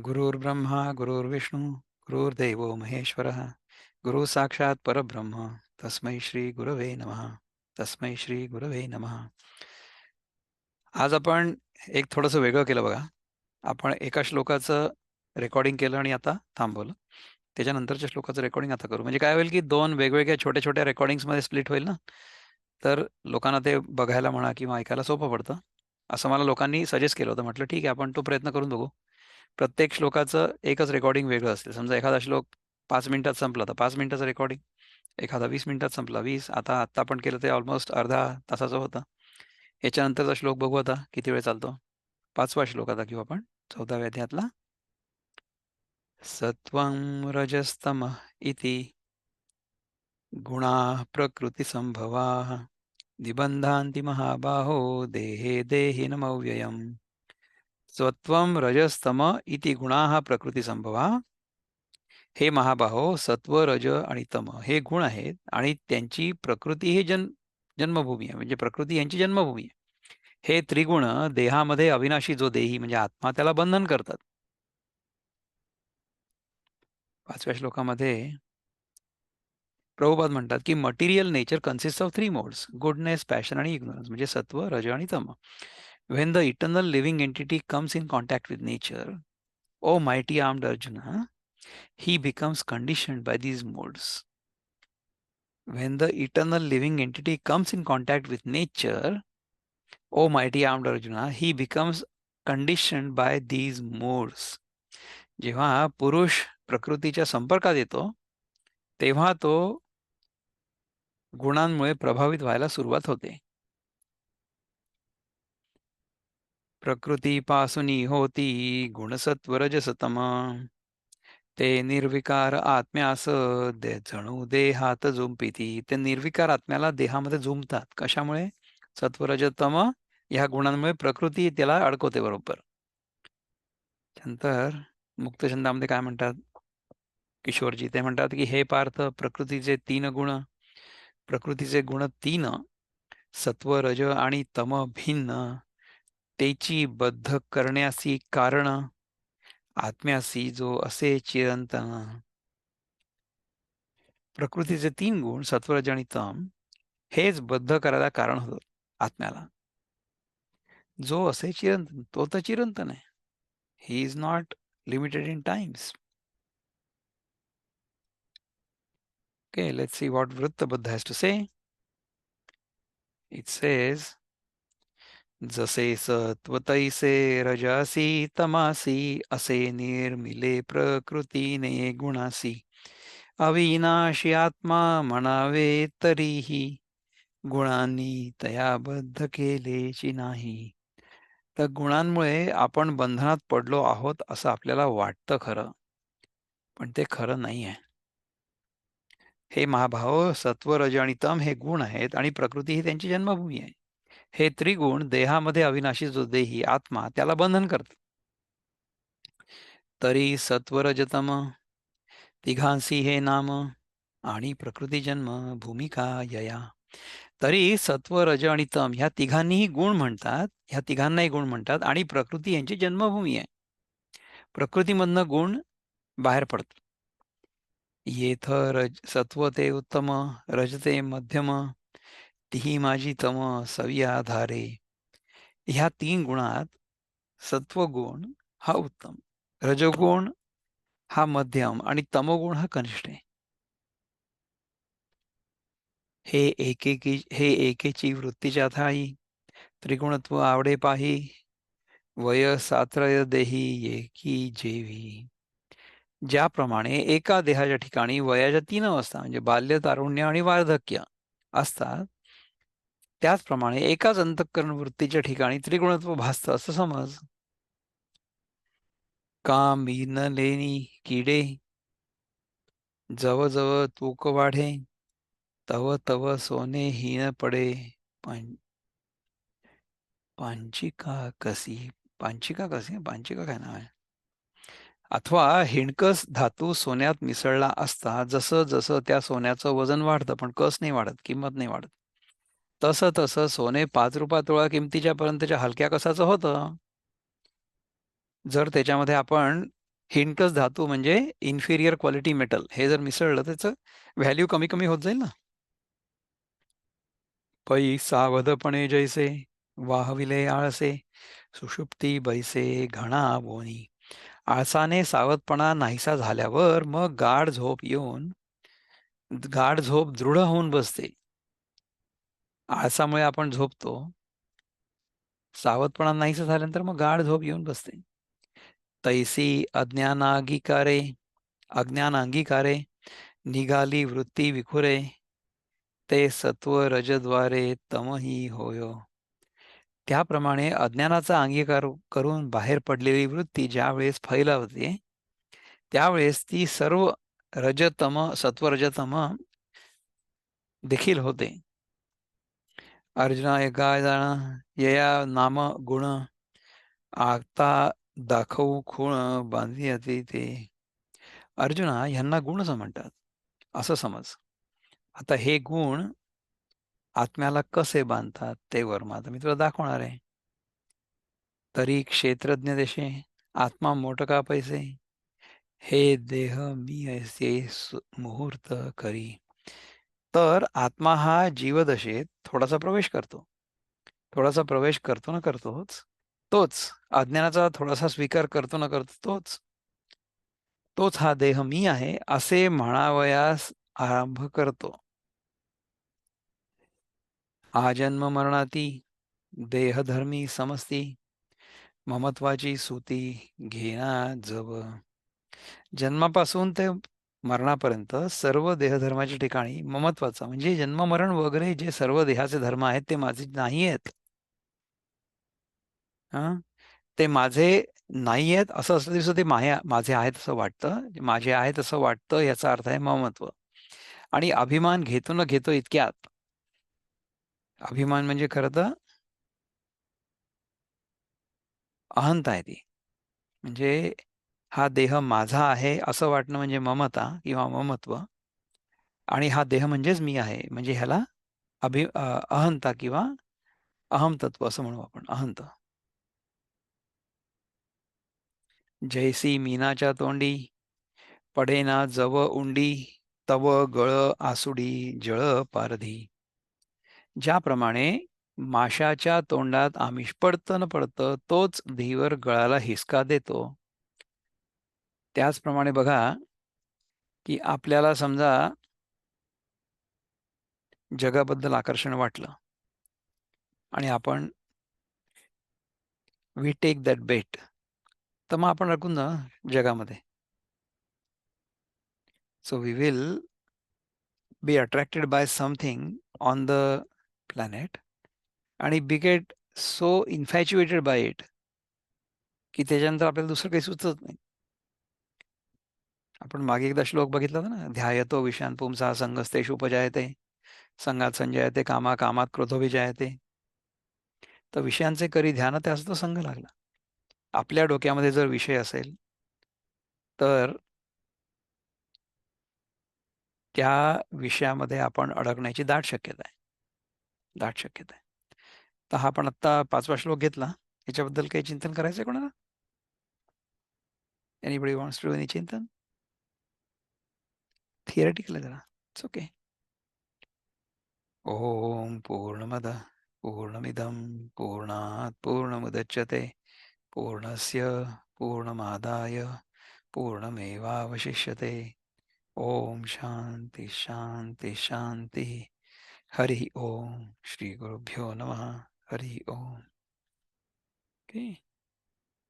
गुरुर्ब्रह्मा गुरुर्विष्णू गुरुर्देव महेश्वर गुरु साक्षात परब्रह्म तस्मै श्री गुरवे नम तस्मै श्री गुरवे नमः. आज आपण एक थोडंसं वेगळं केलं बघा. आपण एका श्लोकाचं रेकॉर्डिंग केलं आणि आता थांबवलं. त्याच्यानंतरच्या श्लोकाचं रेकॉर्डिंग आता करू. म्हणजे काय होईल की दोन वेगवेगळ्या छोट्या छोट्या रेकॉर्डिंग्समध्ये स्प्लिट होईल ना? तर लोकांना ते बघायला म्हणा किंवा ऐकायला सोपं पडतं. असं मला लोकांनी सजेस्ट केलं होतं. म्हटलं ठीक आहे आपण तो प्रयत्न करून बघू. प्रत्येक श्लोकाचं एकच रेकॉर्डिंग वेगळं असेल समजा एखादा श्लोक पाच मिनिटात संपला तर पाच मिनिटाचं रेकॉर्डिंग एखादा वीस मिनिटात संपला वीस. आता आत्ता आपण केलं ते ऑलमोस्ट अर्धा तासाचं होतं. याच्यानंतरचा श्लोक बघू आता किती वेळ चालतो? पाचवा श्लोक आता घेऊ आपण. चौदाव्या अध्यायातला. सत्वं रजस्तम इति गुणा प्रकृती संभवा। निबंधांती महाबाहो देहे देहिनमव्ययम्। सत्वं रजस्तम इति गुणा हा प्रकृती संभवा हे महाबाहो सत्व रज आणि तम हे गुण आहेत आणि त्यांची प्रकृती ही जन जन्मभूमी आहे. म्हणजे प्रकृती यांची जन्मभूमी आहे. हे त्रिगुण देहामध्ये अविनाशी जो देही म्हणजे आत्मा त्याला बंधन करतात. पाचव्या श्लोकामध्ये प्रभुपाद म्हणतात की material nature consist of three modes goodness passion आणि इग्नोरन्स म्हणजे सत्व रज आणि तम. when the eternal living entity comes in contact with nature, O mighty armed Arjuna, he becomes conditioned by these modes. When the eternal living entity comes in contact with nature, O mighty armed Arjuna, he becomes conditioned by these modes. जेव्हा पुरुष प्रकृतीच्या संपर्कात येतो तेव्हा तो गुणांमुळे प्रभावित व्हायला सुरुवात होते प्रकृतीपासुनी होती गुणसत्वरजसतम ते निर्विकार आत्म्यास दे जणू देहात झुंपिती. ते निर्विकार आत्म्याला देहामध्ये झुंपतात. कशामुळे? सत्वरजतम ह्या गुणांमुळे प्रकृती त्याला अडकवते बरोबर. नंतर मुक्तछंदामध्ये काय म्हणतात? किशोरजी ते म्हणतात की हे पार्थ प्रकृतीचे तीन गुण. प्रकृतीचे गुण तीन. सत्व रज आणि तम भिन्न. तेची बद्ध करण्यासी कारण आत्म्यासी जो असे चिरंतन. प्रकृतीचे तीन गुण सत्वरज आणि तम हेच बद्ध करायला कारण होत आत्म्याला. जो असे चिरंतन तो तर चिरंतन आहे. He is not limited in times Okay, let's see what वृत्तबद्ध has to say. It says, जसे सत्वतैसे रजासी तमासी असे निर्मिले प्रकृतीने गुणासी. अविनाशी आत्मा म्हणावे तरीही गुणांनी तयाबद्ध केलेची नाही. तर गुणांमुळे आपण बंधनात पडलो आहोत असं आपल्याला वाटतं खरं. पण ते खरं नाही आहे. हे महाभाव सत्व रज आणि तम हे गुण आहेत आणि प्रकृती ही त्यांची जन्मभूमी आहे. हे त्रिगुण देहामध्ये अविनाशी जो देही आत्मा त्याला बंधन करत. तरी सत्वरजतम तिघांसी हे नाम आणि प्रकृती जन्म भूमिका यया. तरी सत्व रज आणि तम ह्या तिघांनीही गुण म्हणतात ह्या तिघांनाही गुण म्हणतात आणि प्रकृती यांची जन्मभूमी आहे. प्रकृतीमधनं गुण बाहेर पडतात. येथ रज सत्व ते उत्तम रजते मध्यम ती माझी तम सवी आधारे ह्या तीन गुणात सत्वगुण हा उत्तम रजगुण हा मध्यम आणि तमगुण हा कनिष्ठ आहे. हे एकेकी हे एकेची वृत्तीच्या थाई त्रिगुणत्व आवडे पाही वय सात्रय देही एकी जेवी. ज्याप्रमाणे एका देहाच्या ठिकाणी वयाच्या तीन अवस्था म्हणजे बाल्य तारुण्य आणि वार्धक्य असतात त्याचप्रमाणे एकाच अंतःकरण वृत्तीच्या ठिकाणी त्रिगुणत्व भासतं असं समज. काम न लेणी किडे. जव जव तूक वाढे. तव तव सोने हीन पडे. पांचिका कसी पांचिका कसी पांचिका काय नाव आहे? अथवा हिणकस धातू सोन्यात मिसळला असता जसं जसं त्या सोन्याचं वजन वाढतं पण कस नाही वाढत किंमत नाही वाढत. तसं तसं सोने पाच रुपया तोळा किमतीच्या पर्यंतच्या हलक्या कसाचं होतं. जर त्याच्यामध्ये आपण हिंटस धातू म्हणजे इन्फिरियर क्वालिटी मेटल हे जर मिसळलं त्याचं व्हॅल्यू कमी कमी होत जाईल ना. पै सावधपणे जैसे वाहविले आळसे सुषुप्ती बैसे घणा बोनी. आळसाने सावधपणा नाहीसा झाल्यावर मग गाढ झोप येऊन गाढ झोप दृढ होऊन बसते. आळसामुळे आपण झोपतो. सावधपणा नाहीसा झाल्यानंतर मग गाढ झोप येऊन बसते. तैसी अज्ञानांगीकारे अज्ञान अंगीकारे निघाली वृत्ती विखुरे ते सत्व रजद्वारे तमही होय. त्याप्रमाणे अज्ञानाचा अंगीकार करून बाहेर पडलेली वृत्ती ज्यावेळेस फैलावते त्यावेळेस ती सर्व रजतम सत्वरजतम देखील होते. अर्जुना एका जाण. यया नाम गुण आता दाखवू खूण बांधी येते ते. अर्जुना ह्यांना गुणच म्हणतात. असं समज. आता हे गुण आत्म्याला कसे बांधतात ते वर आता मी तुला दाखवणार आहे. तरी क्षेत्रज्ञ देशे आत्मा मोठ का पैसे? हे देह मी ऐसे मुहूर्त करी. तर आत्मा हा जीवदशेत थोडासा प्रवेश करतो. थोडासा प्रवेश करतो ना करतोच तोच. अज्ञानाचा थोडासा स्वीकार करतो ना करतो तोच. तोच हा देह मी आहे असे म्हणावयास आरंभ करतो. आजन्म मरणाती देहधर्मी समजती ममत्वाची सुती घेणा जब. जन्मापासून ते मरणापर्यंत सर्व देहधर्माच्या ठिकाणी ममत्वाचा. म्हणजे जन्म मरण वगैरे जे सर्व देहाचे धर्म आहेत ते माझे नाही आहेत. ते माझे नाही आहेत असं असलं तरी ते माया माझे आहेत असं वाटतं. माझे आहेत असं वाटतं याचा अर्थ आहे ममत्व. आणि अभिमान घेतो न घेतो इतक्यात. अभिमान म्हणजे खरं तर अहंता आहे ती. म्हणजे हा देह माझा आहे असं वाटणं म्हणजे ममता किंवा ममत्व. आणि हा देह म्हणजेच मी आहे. म्हणजे ह्याला अभि अहंता किंवा अहमतत्व असं म्हणू आपण. अहंत. जैसी मीनाच्या तोंडी पडेना जव उंडी तव गळ आसुडी जळ पारधी. ज्याप्रमाणे माशाच्या तोंडात आमिष पडतं न पडतं तोच धीवर गळाला हिसका देतो. त्याचप्रमाणे बघा की आपल्याला समजा जगाबद्दल आकर्षण वाटलं आणि आपण वी टेक दॅट बेट तर मग आपण अडकून जा जगामध्ये. So we will be attracted by something on the planet आणि be get so infatuated by it की त्याच्यानंतर आपल्याला दुसरं काही सुचत नाही. आपण मागे एकदा श्लोक बघितला होता ना ध्यायतो विषान पुमसा संगस्तेश उपजायते संघात संजयते कामा कामात क्रोधो विजयते तर विषयांचे करी ध्यान त्यास तो संघ लागला. आपल्या डोक्यामध्ये जर विषय असेल तर त्या विषयामध्ये आपण अडकण्याची दाट शक्यता आहे. दाट शक्यता आहे. तर हा आपण आत्ता पाचवा श्लोक घेतला. याच्याबद्दल काही चिंतन करायचं आहे कोणाला एनिबडी वॉन्ट्स टू एनी चिंतन? थिअरेटिकल आहे जरा। इट्स ओके ओम पूर्णमद, पूर्णमिदं, पूर्णात् पूर्णमुदच्यते पूर्णस्य पूर्णमादाय, पूर्णमेवावशिष्यते। ओम शांती शांती शांती हरि ओम श्री गुरुभ्यो नमः। हरि ओम। ओके